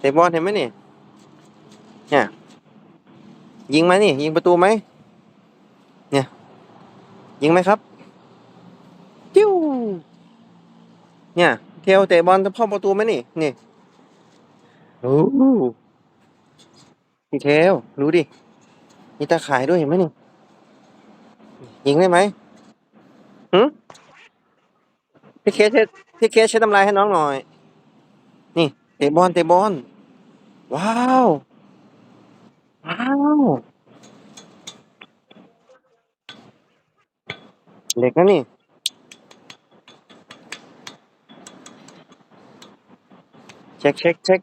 เตะบอลเห็นไหมนี่เนี่ยยิงไหมนี่ยิงประตูไหมเนี่ยยิงไหมครับจิ้วเนี่ยเทลเตะบอลจะเข้าประตูไหมนี่นี่โอ้พี่เทลรู้ดิมีตาข่ายด้วยเห็นไหมนี่ยิงได้ไหมหืมพี่เคสใช้พี่เคสใช้ทำลายให้น้องหน่อย นี่ เตะบอลเตะบอลว้าว ว้าวเด็กนะนี่ เช็คเช็คเช็ค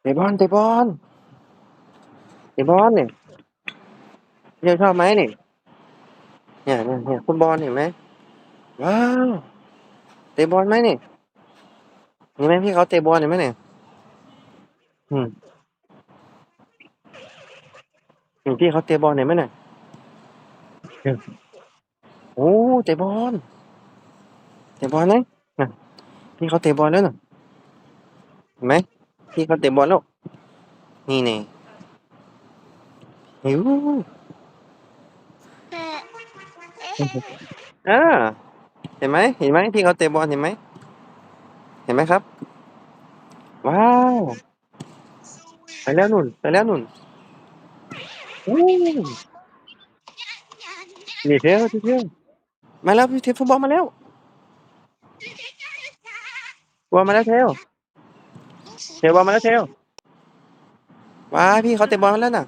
เตะบอลเตะบอลเตะบอลเนี่ยเดี๋ยวชอบไหมนี่เนี่ยเนี่ยเนี่ยฟุตบอลเห็นไหมว้าวเตะบอลไหมนี่ นไหมพี่เขาเตะบอลเห็นไหมเนี่ยอืมอืมพี่เขาเตะบอลเห็นไหมเนี่ยโอ้เตะบอลเตะบอลไหมน่ะพี่เขาเตะบอลแล้วน่ะเห็นไหมพี่เขาเตะบอลแล้ว นี่เนี่ยหิวอ่าเห็นไหมเห็นไหมพี่เขาเตะบอลเห็นไหม เห็นไหมครับ ว้าวไปแล้วนุ่นไปแล้วนุ่นอู้นี่เทลพี่เทลมาแล้วพี่เทลฟุตบอลมาแล้วบอลมาแล้วเทลเทลบอลมาแล้วเทลว้าพี่เขาเตะบอลมาแล้วน่ะ